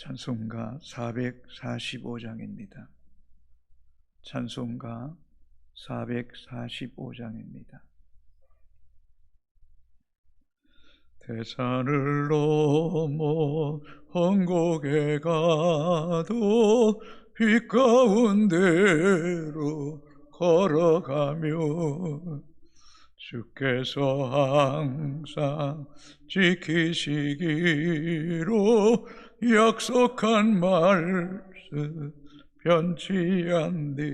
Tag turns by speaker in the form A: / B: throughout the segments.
A: 찬송가 445장입니다. 찬송가 445장입니다. 대산을 넘어 헝곡에 가도 빛 가운데로 걸어가며 주께서 항상 지키시기로 약속한 말씀 변치 않네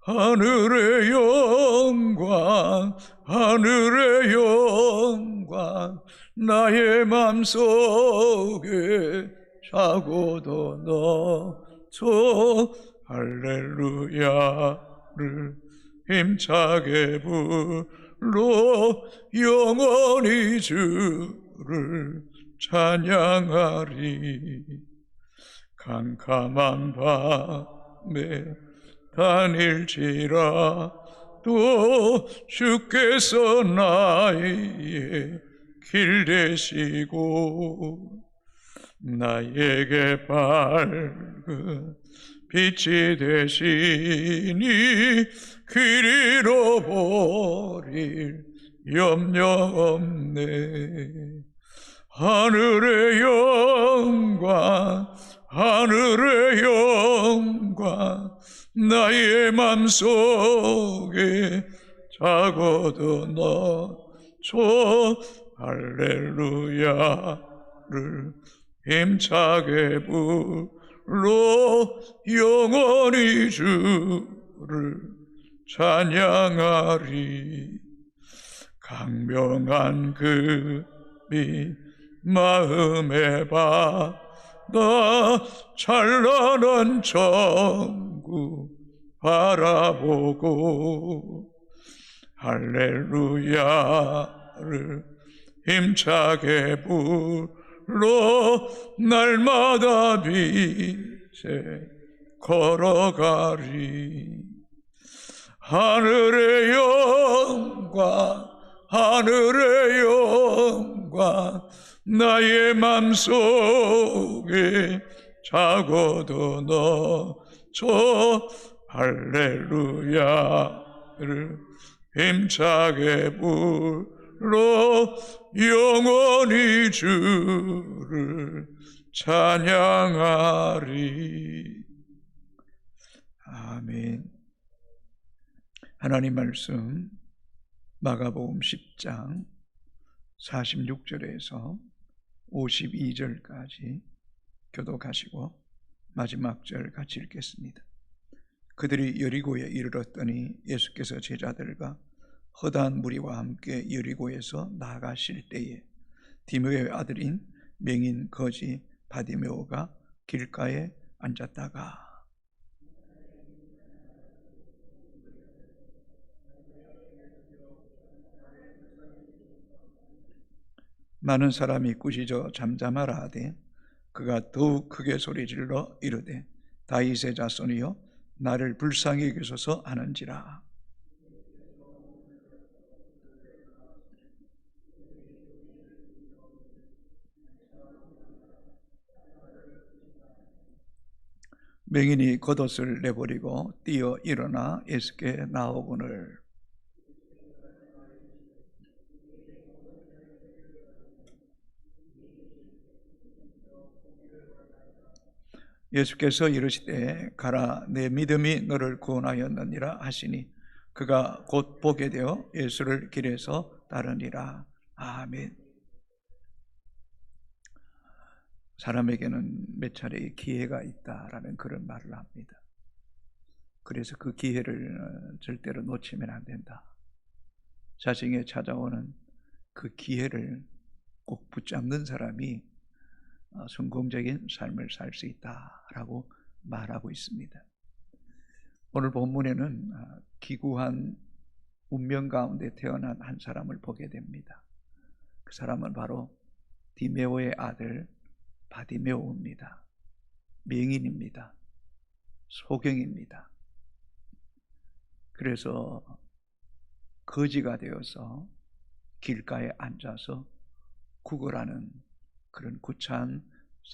A: 하늘의 영광 하늘의 영광 나의 맘속에 자고도 너저 할렐루야를 힘차게 불러 영원히 주를 찬양하리. 캄캄한 밤에 다닐지라 또 주께서 나의 길 되시고 나에게 밝은 빛이 되시니 길 잃어버릴 염려 없네 하늘의 영광 하늘의 영광 나의 맘속에 자고도 너저 할렐루야를 힘차게 불러 영원히 주를 찬양하리. 강명한 그빛 마음에 받아 찬란한 천국 바라보고 할렐루야를 힘차게 불러 날마다 빛에 걸어가리. 하늘의 영광 하늘의 영광 나의 맘속에 자고도 너저 할렐루야를 힘차게 불러 영원히 주를 찬양하리. 아멘. 하나님 말씀 마가복음 10장 46절에서 52절까지 교독하시고 마지막 절 같이 읽겠습니다. 그들이 여리고에 이르렀더니 예수께서 제자들과 허다한 무리와 함께 여리고에서 나가실 때에 디메오의 아들인 맹인 거지 바디메오가 길가에 앉았다가 많은 사람이 꾸짖어 잠잠하라 하되 그가 더욱 크게 소리질러 이르되 다윗의 자손이여 나를 불쌍히 여기소서 하는지라. 맹인이 겉옷을 내버리고 뛰어 일어나 예수께 나오거늘 예수께서 이르시되 가라 내 믿음이 너를 구원하였느니라 하시니 그가 곧 보게 되어 예수를 길에서 따르니라. 아멘. 사람에게는 몇 차례의 기회가 있다라는 그런 말을 합니다. 그래서 그 기회를 어, 절대로 놓치면 안 된다. 자신에게 찾아오는 그 기회를 꼭 붙잡는 사람이 어, 성공적인 삶을 살 수 있다라고 말하고 있습니다. 오늘 본문에는 어, 기구한 운명 가운데 태어난 한 사람을 보게 됩니다. 그 사람은 바로 디메오의 아들 바디메오입니다. 명인입니다. 소경입니다. 그래서 거지가 되어서 길가에 앉아서 구걸하는 그런 구차한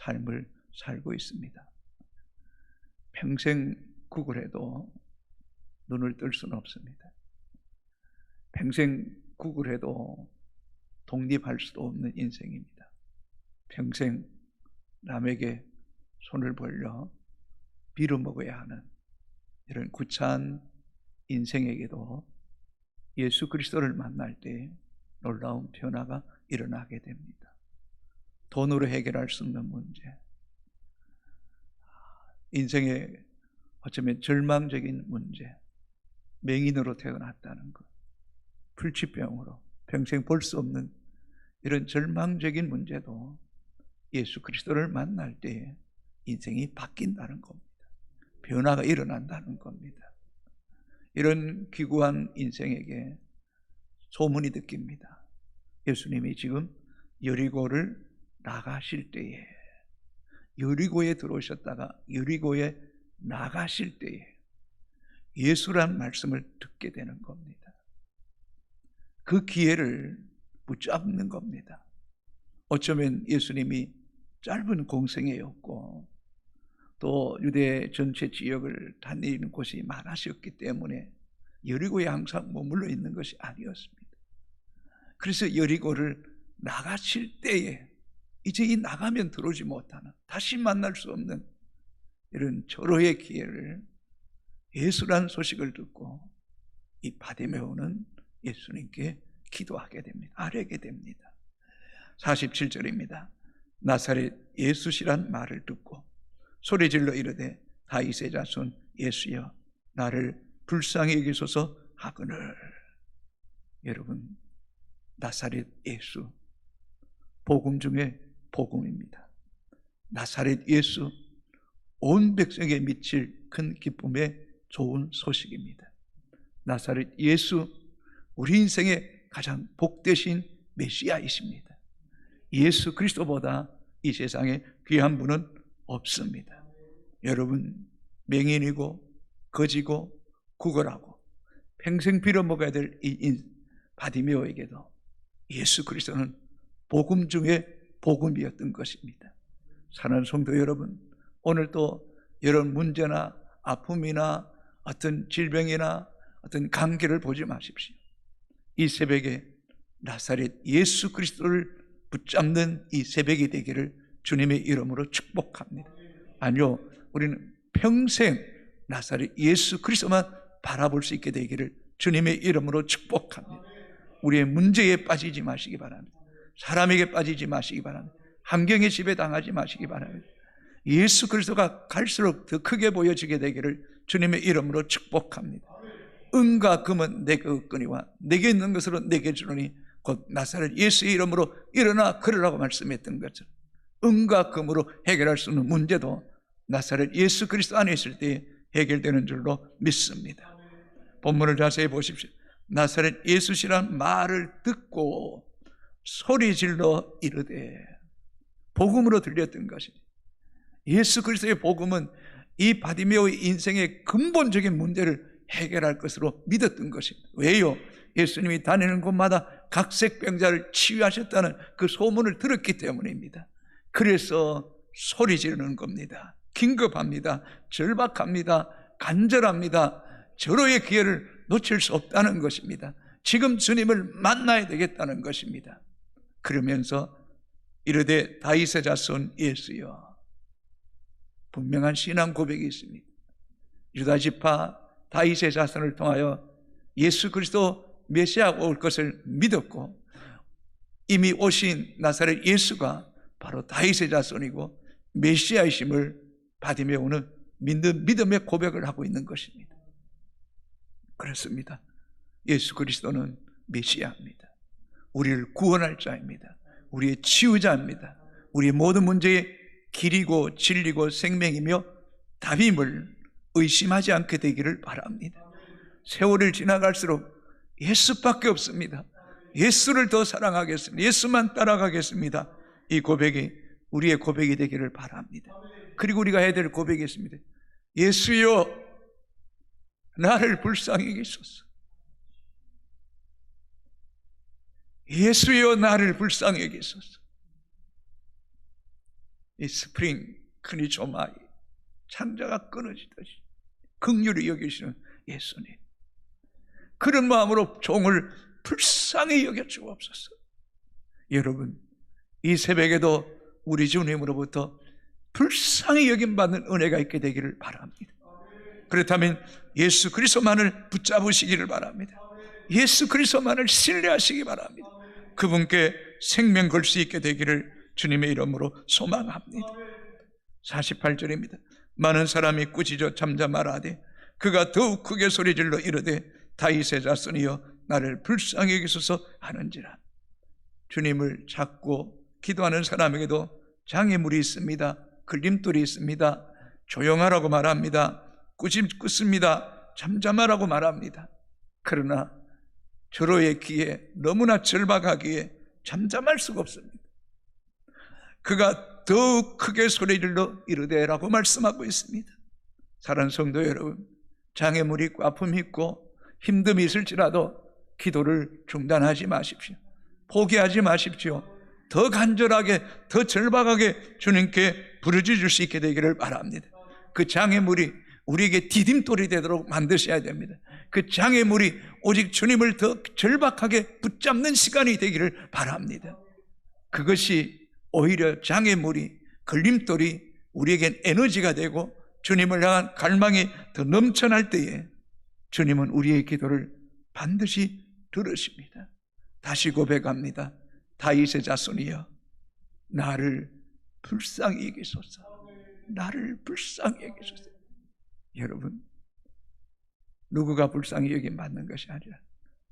A: 삶을 살고 있습니다. 평생 구걸해도 눈을 뜰 수는 없습니다. 평생 구걸해도 독립할 수도 없는 인생입니다. 평생 남에게 손을 벌려 빌어먹어야 하는 이런 구차한 인생에게도 예수 그리스도를 만날 때 놀라운 변화가 일어나게 됩니다. 돈으로 해결할 수 없는 문제, 인생의 어쩌면 절망적인 문제, 맹인으로 태어났다는 것, 불치병으로 평생 볼 수 없는 이런 절망적인 문제도 예수 그리스도를 만날 때 인생이 바뀐다는 겁니다. 변화가 일어난다는 겁니다. 이런 기구한 인생에게 소문이 듣깁니다. 예수님이 지금 여리고를 나가실 때에 여리고에 들어오셨다가 여리고에 나가실 때에 예수란 말씀을 듣게 되는 겁니다. 그 기회를 붙잡는 겁니다. 어쩌면 예수님이 짧은 공생애였고 또 유대 전체 지역을 다니는 곳이 많으셨기 때문에 여리고에 항상 머물러 있는 것이 아니었습니다. 그래서 여리고를 나가실 때에 이제 이 나가면 들어오지 못하는 다시 만날 수 없는 이런 절호의 기회를 예수란 소식을 듣고 이 바디메오는 예수님께 기도하게 됩니다. 아뢰게 됩니다. 47절입니다. 나사렛 예수시란 말을 듣고 소리질러 이르되 다윗의 자손 예수여 나를 불쌍히 여기소서 하거늘 여러분 나사렛 예수 복음 중에 복음입니다. 나사렛 예수 온 백성에 미칠 큰 기쁨의 좋은 소식입니다. 나사렛 예수 우리 인생의 가장 복되신 메시아이십니다. 예수 그리스도보다 이 세상에 귀한 분은 없습니다. 여러분 맹인이고 거지고 구걸하고 평생 빌어먹어야 될 이 바디메오에게도 예수 그리스도는 복음 중에 복음이었던 것입니다. 사는 성도 여러분, 오늘 또 이런 문제나 아픔이나 어떤 질병이나 어떤 관계를 보지 마십시오. 이 새벽에 나사렛 예수 그리스도를 붙잡는 이 새벽이 되기를 주님의 이름으로 축복합니다. 아니요, 우리는 평생 나사렛 예수 그리스도만 바라볼 수 있게 되기를 주님의 이름으로 축복합니다. 우리의 문제에 빠지지 마시기 바랍니다. 사람에게 빠지지 마시기 바랍니다. 함경의 집에 당하지 마시기 바랍니다. 예수 그리스도가 갈수록 더 크게 보여지게 되기를 주님의 이름으로 축복합니다. 은과 금은 내게 얻거니와 내게 있는 것으로 내게 주노니 곧 나사렛 예수의 이름으로 일어나 걸으라고 말씀했던 것처럼 은과 금으로 해결할 수 있는 문제도 나사렛 예수 그리스도 안에 있을 때 해결되는 줄로 믿습니다. 본문을 자세히 보십시오. 나사렛 예수시란 말을 듣고 소리 질러 이르되 복음으로 들렸던 것이니 예수 그리스도의 복음은 이 바디메오의 인생의 근본적인 문제를 해결할 것으로 믿었던 것입니다. 왜요? 예수님이 다니는 곳마다 각색병자를 치유하셨다는 그 소문을 들었기 때문입니다. 그래서 소리 지르는 겁니다. 긴급합니다. 절박합니다. 간절합니다. 절호의 기회를 놓칠 수 없다는 것입니다. 지금 주님을 만나야 되겠다는 것입니다. 그러면서 이르되 다윗의 자손 예수여 분명한 신앙 고백이 있습니다. 유다 지파 다윗의 자손을 통하여 예수 그리스도 메시아가 올 것을 믿었고 이미 오신 나사렛 예수가 바로 다윗의 자손이고 메시아이심을 바디메오는 믿는 믿음의 고백을 하고 있는 것입니다. 그렇습니다. 예수 그리스도는 메시아입니다. 우리를 구원할 자입니다. 우리의 치유자입니다. 우리의 모든 문제의 길이고 진리고 생명이며 답임을 의심하지 않게 되기를 바랍니다. 세월을 지나갈수록 예수밖에 없습니다. 예수를 더 사랑하겠습니다. 예수만 따라가겠습니다. 이 고백이 우리의 고백이 되기를 바랍니다. 그리고 우리가 해야 될 고백이 있습니다. 예수여, 나를 불쌍히 계소서. 예수여, 나를 불쌍히 계소서. 이 스프링 크니조마이 창자가 끊어지듯이 극률이 여기시는 예수님 그런 마음으로 종을 불쌍히 여겨 주옵소서. 여러분 이 새벽에도 우리 주님으로부터 불쌍히 여김받는 은혜가 있게 되기를 바랍니다. 그렇다면 예수 그리스도만을 붙잡으시기를 바랍니다. 예수 그리스도만을 신뢰하시기 바랍니다 그분께 생명 걸 수 있게 되기를 주님의 이름으로 소망합니다 48절입니다. 많은 사람이 꾸짖어 잠잠하라되 그가 더욱 크게 소리질러 이르되 다윗의 자손이여 나를 불쌍히 여기소서 하는지라 주님을 찾고 기도하는 사람에게도 장애물이 있습니다. 걸림돌이 있습니다. 조용하라고 말합니다. 꾸짖습니다. 잠잠하라고 말합니다. 그러나 절호의 귀에 너무나 절박하기에 잠잠할 수가 없습니다. 그가 더욱 크게 소리질러 이르되라고 말씀하고 있습니다. 사랑하는 성도 여러분, 장애물이 있고 아픔이 있고 힘듦이 있을지라도 기도를 중단하지 마십시오. 포기하지 마십시오. 더 간절하게, 더 절박하게 주님께 부르짖을 수 있게 되기를 바랍니다. 그 장애물이 우리에게 디딤돌이 되도록 만드셔야 됩니다. 그 장애물이 오직 주님을 더 절박하게 붙잡는 시간이 되기를 바랍니다. 그것이 오히려 장애물이 걸림돌이 우리에겐 에너지가 되고 주님을 향한 갈망이 더 넘쳐날 때에 주님은 우리의 기도를 반드시 들으십니다. 다시 고백합니다. 다윗의 자손이여 나를 불쌍히 여기소서. 나를 불쌍히 여기소서. 여러분 누구가 불쌍히 여김 받는 것이 아니라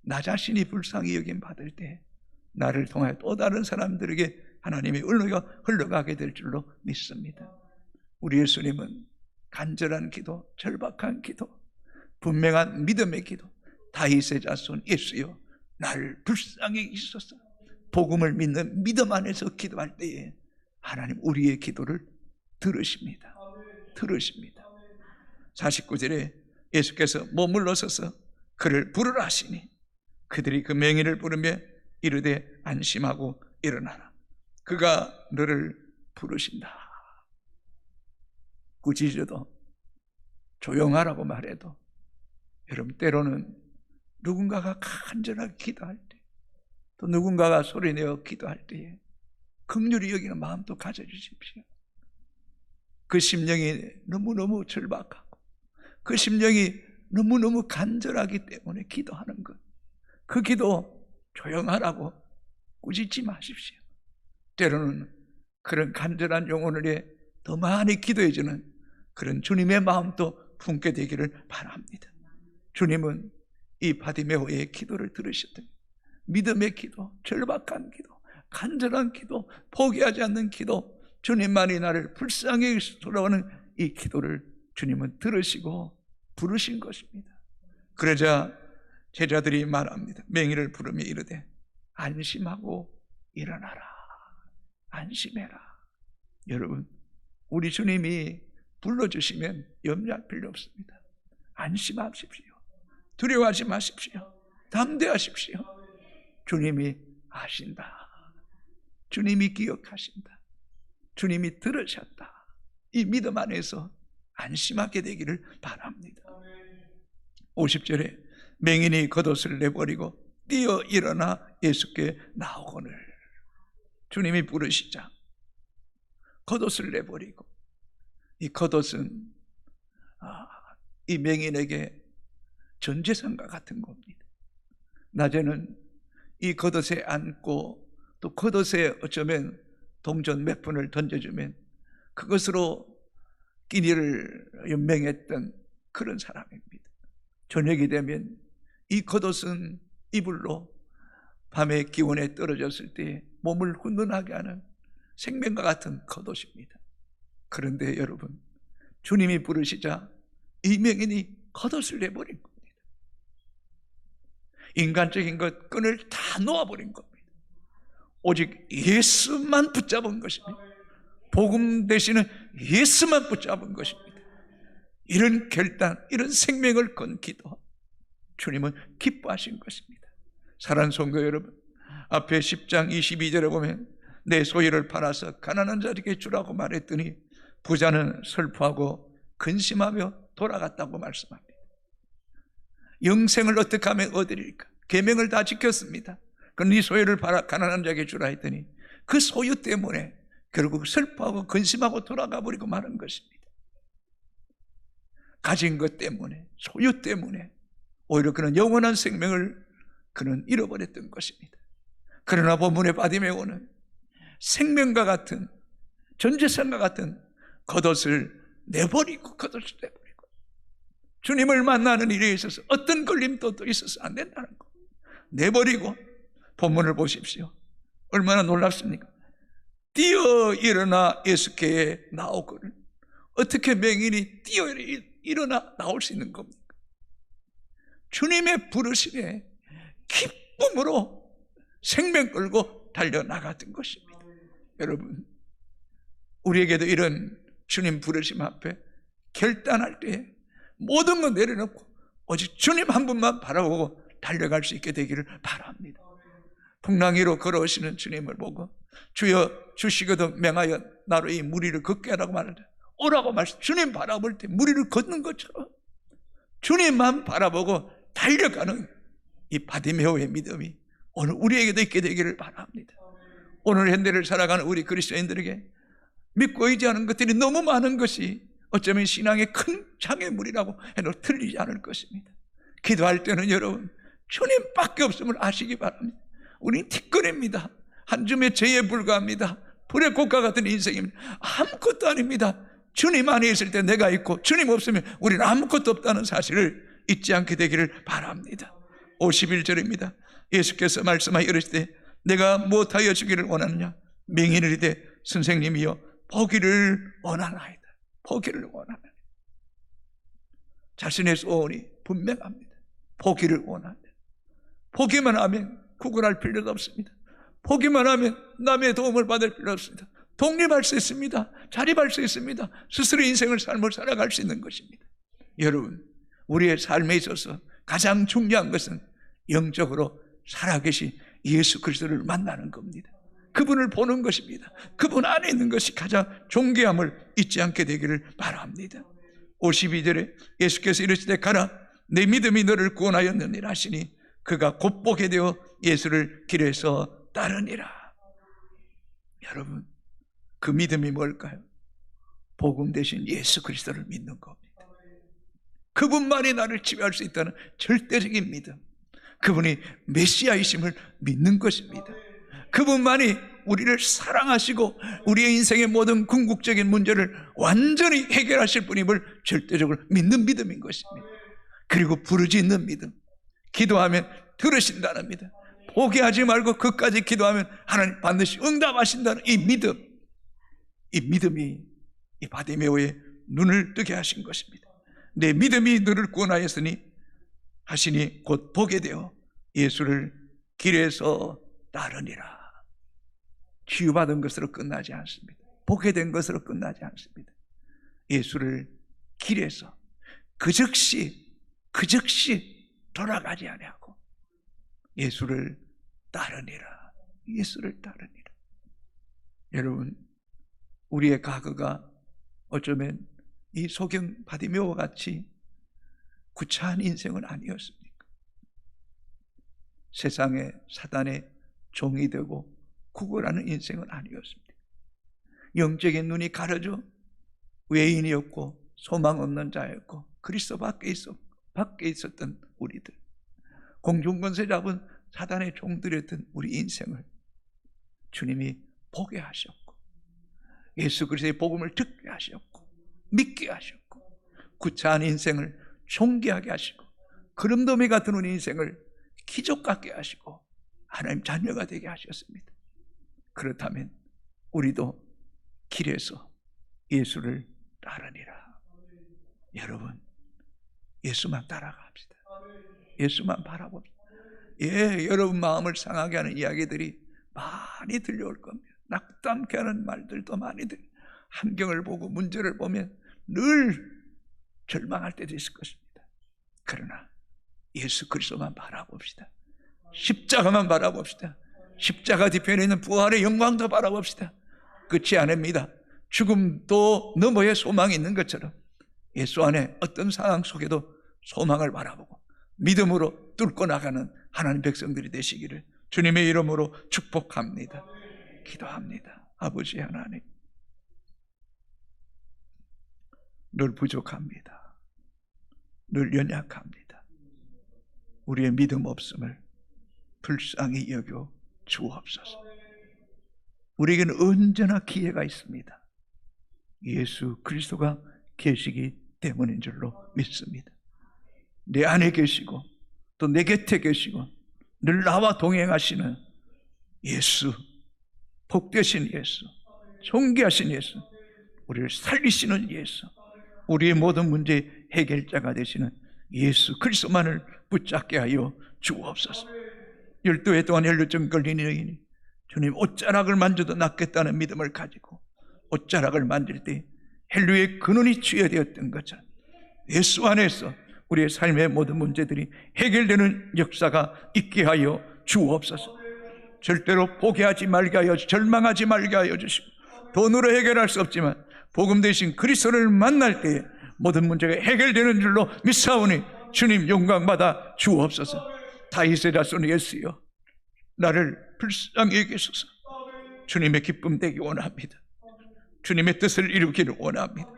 A: 나 자신이 불쌍히 여김 받을 때 나를 통하여 또 다른 사람들에게 하나님의 은혜가 흘러가게 될 줄로 믿습니다. 우리 예수님은 간절한 기도, 절박한 기도, 분명한 믿음의 기도, 다윗의 자손 예수여 나를 불쌍히 있어서 복음을 믿는 믿음 안에서 기도할 때에 하나님 우리의 기도를 들으십니다. 들으십니다. 49절에 예수께서 머물러 서서 그를 부르라 하시니 그들이 그 명의를 부르며 이르되 안심하고 일어나라. 그가 너를 부르신다. 꾸짖어도 조용하라고 말해도 여러분 때로는 누군가가 간절하게 기도할 때 또 누군가가 소리내어 기도할 때에 극률이 여기는 마음도 가져주십시오. 그 심령이 너무너무 절박하고 그 심령이 너무너무 간절하기 때문에 기도하는 것. 그 기도 조용하라고 꾸짖지 마십시오. 때로는 그런 간절한 영혼을 더 많이 기도해주는 그런 주님의 마음도 품게 되기를 바랍니다. 주님은 이 바디메오의 기도를 들으셨던 믿음의 기도, 절박한 기도, 간절한 기도, 포기하지 않는 기도, 주님만이 나를 불쌍히 돌아오는 이 기도를 주님은 들으시고 부르신 것입니다. 그러자 제자들이 말합니다. 맹의를 부르며 이르되 안심하고 일어나라. 안심해라. 여러분, 우리 주님이 불러주시면 염려할 필요 없습니다. 안심하십시오. 두려워하지 마십시오. 담대하십시오. 주님이 아신다. 주님이 기억하신다. 주님이 들으셨다. 이 믿음 안에서 안심하게 되기를 바랍니다. 50절에 맹인이 겉옷을 내버리고 뛰어 일어나 예수께 나오거늘 주님이 부르시자 겉옷을 내버리고 이 겉옷은 아, 이 맹인에게 전 재산과 같은 겁니다. 낮에는 이 겉옷에 안고 또 겉옷에 어쩌면 동전 몇 푼을 던져주면 그것으로 끼니를 연맹했던 그런 사람입니다. 저녁이 되면 이 겉옷은 이불로 밤의 기온에 떨어졌을 때 몸을 훈훈하게 하는 생명과 같은 겉옷입니다. 그런데 여러분, 주님이 부르시자 이 명인이 겉옷을 내버린 겁니다. 인간적인 것, 끈을 다 놓아버린 겁니다. 오직 예수만 붙잡은 것입니다. 복음 대신에 예수만 붙잡은 것입니다. 이런 결단, 이런 생명을 건 기도, 주님은 기뻐하신 것입니다. 사랑 성도 여러분, 앞에 10장 22절에 보면 내 소유를 팔아서 가난한 자에게 주라고 말했더니 부자는 슬퍼하고 근심하며 돌아갔다고 말씀합니다. 영생을 어떻게 하면 얻으리까? 계명을 다 지켰습니다. 그네 럼 소유를 팔아 가난한 자에게 주라 했더니 그 소유 때문에 결국 슬퍼하고 근심하고 돌아가 버리고 마는 것입니다. 가진 것 때문에 소유 때문에 오히려 그는 영원한 생명을 그는 잃어버렸던 것입니다. 그러나 본문의 바디메오는 생명과 같은 전재산과 같은 겉옷을 내버리고 겉옷을 내버리고 주님을 만나는 일에 있어서 어떤 걸림돌도 있어서 안 된다는 거 내버리고 본문을 보십시오. 얼마나 놀랍습니까? 뛰어 일어나 예수께에 나오거늘 어떻게 맹인이 뛰어 일어나 나올 수 있는 겁니까? 주님의 부르심에 기쁨으로 생명 끌고 달려나갔던 것입니다. 여러분, 우리에게도 이런 주님 부르심 앞에 결단할 때 모든 거 내려놓고 오직 주님 한 분만 바라보고 달려갈 수 있게 되기를 바랍니다. 풍랑이로 걸어오시는 주님을 보고 주여 주시거든 맹하여 나로 이 무리를 걷게 하라고 말하는데 오라고 말씀 주님 바라볼 때 무리를 걷는 것처럼 주님만 바라보고 달려가는 이 바디메오의 믿음이 오늘 우리에게도 있게 되기를 바랍니다. 오늘 현대를 살아가는 우리 그리스도인들에게 믿고 의지하는 것들이 너무 많은 것이 어쩌면 신앙의 큰 장애물이라고 해도 틀리지 않을 것입니다. 기도할 때는 여러분 주님밖에 없음을 아시기 바랍니다. 우리 티끌입니다. 한 줌의 죄에 불과합니다. 불의 꽃과 같은 인생입니다. 아무것도 아닙니다. 주님 안에 있을 때 내가 있고 주님 없으면 우리는 아무것도 없다는 사실을 잊지 않게 되기를 바랍니다. 51절입니다. 예수께서 말씀하여 이르시되 내가 무엇하여 주기를 원하느냐 맹인을 이되 선생님이여 보기를 원하나이다. 보기를 원하나이다. 자신의 소원이 분명합니다. 보기를 원한다. 보기만 하면 구걸할 필요도 없습니다. 보기만 하면 남의 도움을 받을 필요 없습니다. 독립할 수 있습니다. 자립할 수 있습니다. 스스로 인생을 삶을 살아갈 수 있는 것입니다. 여러분, 우리의 삶에 있어서 가장 중요한 것은 영적으로 살아계신 예수 그리스도를 만나는 겁니다. 그분을 보는 것입니다. 그분 안에 있는 것이 가장 존귀함을 잊지 않게 되기를 바랍니다. 52절에 예수께서 이르시되 가라 내 믿음이 너를 구원하였느니라 하시니 그가 곧 보게 되어 예수를 길에서 따르니라. 여러분, 그 믿음이 뭘까요? 복음 대신 예수 그리스도를 믿는 겁니다. 그분만이 나를 지배할 수 있다는 절대적인 믿음. 그분이 메시아이심을 믿는 것입니다. 그분만이 우리를 사랑하시고 우리의 인생의 모든 궁극적인 문제를 완전히 해결하실 분임을 절대적으로 믿는 믿음인 것입니다. 그리고 부르짖는 믿음. 기도하면 들으신다는 믿음. 포기하지 말고 끝까지 기도하면 하나님 반드시 응답하신다는 이 믿음. 이 믿음이 이 바데메오의 눈을 뜨게 하신 것입니다. 내 믿음이 너를 구원하였으니 하시니 곧 보게 되어 예수를 길에서 따르니라. 치유받은 것으로 끝나지 않습니다. 보게 된 것으로 끝나지 않습니다. 예수를 길에서 그 즉시 그 즉시 돌아가지 아니하고 예수를 따르니라. 예수를 따르니라. 여러분 우리의 과거가 어쩌면 이 소경 바디묘와 같이 구차한 인생은 아니었습니까? 세상에 사단의 종이 되고 구걸하는 인생은 아니었습니다. 영적인 눈이 가려져 외인이었고 소망 없는 자였고 그리스도 밖에 있었던 우리들 공중권세 잡은 사단의 종들이었던 우리 인생을 주님이 보게 하셨고 예수 그리스도의 복음을 듣게 하셨고 믿게 하셨고 구차한 인생을 존귀하게 하시고 그름더미 같은 우리 인생을 기적 같게 하시고 하나님 자녀가 되게 하셨습니다. 그렇다면 우리도 길에서 예수를 따르니라. 여러분, 예수만 따라갑시다. 예수만 바라봅시다. 예, 여러분 마음을 상하게 하는 이야기들이 많이 들려올 겁니다. 낙담케 하는 말들도 많이 들. 환경을 보고 문제를 보면 늘 절망할 때도 있을 것입니다. 그러나 예수 그리스도만 바라봅시다. 십자가만 바라봅시다. 십자가 뒤편에 있는 부활의 영광도 바라봅시다. 끝이 아닙니다. 죽음도 너머에 소망이 있는 것처럼 예수 안에 어떤 상황 속에도 소망을 바라보고 믿음으로 뚫고 나가는 하나님 백성들이 되시기를 주님의 이름으로 축복합니다. 기도합니다. 아버지 하나님. 늘 부족합니다. 늘 연약합니다. 우리의 믿음 없음을 불쌍히 여겨 주옵소서. 우리에게는 언제나 기회가 있습니다. 예수 그리스도가 계시기 때문인 줄로 믿습니다. 내 안에 계시고 또 내 곁에 계시고 늘 나와 동행하시는 예수, 복되신 예수, 존귀하신 예수, 우리를 살리시는 예수, 우리의 모든 문제 해결자가 되시는 예수 그리스도만을 붙잡게 하여 주옵소서. 열두 해 동안 혈류증 걸린 여인이 주님 옷자락을 만져도 낫겠다는 믿음을 가지고 옷자락을 만질 때 헬류의 근원이 취해되었던 것처럼 예수 안에서 우리의 삶의 모든 문제들이 해결되는 역사가 있게 하여 주옵소서. 절대로 포기하지 말게 하여 절망하지 말게 하여 주시고 돈으로 해결할 수 없지만 복음 대신 그리스도를 만날 때에 모든 문제가 해결되는 줄로 믿사오니 주님 영광 받아 주옵소서. 다윗의 자손 예수여 나를 불쌍히 여기소서. 주님의 기쁨 되기 원합니다. 주님의 뜻을 이루기를 원합니다.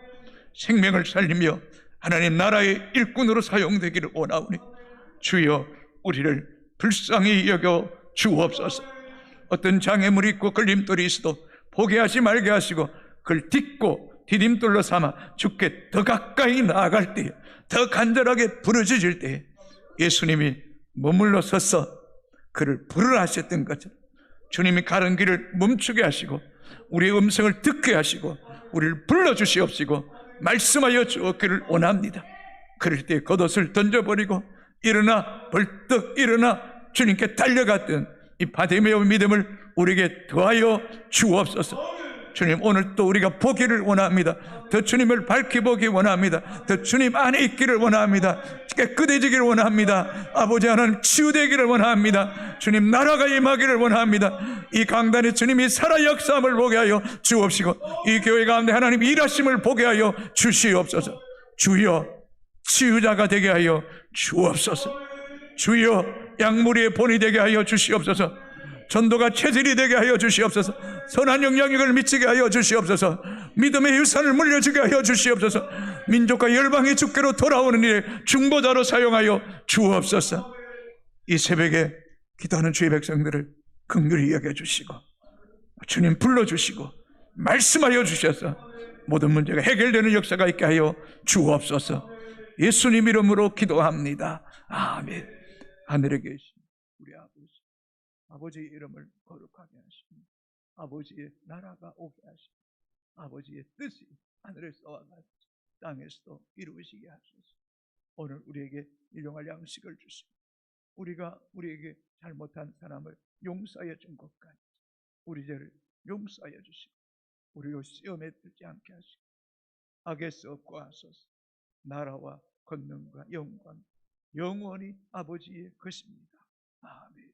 A: 생명을 살리며 하나님 나라의 일꾼으로 사용되기를 원하오니 주여 우리를 불쌍히 여겨 주옵소서. 어떤 장애물이 있고 걸림돌이 있어도 포기하지 말게 하시고 그걸 딛고 디딤돌로 삼아 주께 더 가까이 나아갈 때에 더 간절하게 부르짖을 때에 예수님이 머물러 서서 그를 부르라 하셨던 것처럼 주님이 가는 길을 멈추게 하시고 우리의 음성을 듣게 하시고 우리를 불러 주시옵시고 말씀하여 주었기를 원합니다. 그럴 때 겉옷을 던져버리고 일어나 벌떡 일어나 주님께 달려갔던 이 바데메의 믿음을 우리에게 더하여 주옵소서. 주님 오늘 또 우리가 보기를 원합니다. 더 주님을 밝히 보기 원합니다. 더 주님 안에 있기를 원합니다. 깨끗해지기를 원합니다. 아버지 하나님 치유되기를 원합니다. 주님 나라가 임하기를 원합니다. 이 강단에 주님이 살아 역사함을 보게 하여 주옵시고 이 교회 가운데 하나님 일하심을 보게 하여 주시옵소서. 주여 치유자가 되게 하여 주옵소서. 주여 양무리의 본이 되게 하여 주시옵소서. 전도가 체질이 되게 하여 주시옵소서. 선한 영향력을 미치게 하여 주시옵소서. 믿음의 유산을 물려주게 하여 주시옵소서. 민족과 열방의 주께로 돌아오는 일에 중보자로 사용하여 주옵소서. 이 새벽에 기도하는 주의 백성들을 긍휼히 여겨 주시고 주님 불러 주시고 말씀하여 주셔서 모든 문제가 해결되는 역사가 있게 하여 주옵소서. 예수님 이름으로 기도합니다. 아멘. 하늘에 아버지, 아버지의 이름을 거룩하게 하시고 아버지의 나라가 오게 하시고 아버지의 뜻이 하늘에서와 같이 땅에서도 이루어지게 하소서. 오늘 우리에게 일용할 양식을 주시고 우리가 우리에게 잘못한 사람을 용서하여 준것 같이 우리 죄를 용서하여 주시고 우리로 시험에 들지 않게 하시고 악에서 구하소서. 나라와 권능과 영광 영원히 아버지의 것입니다. 아멘.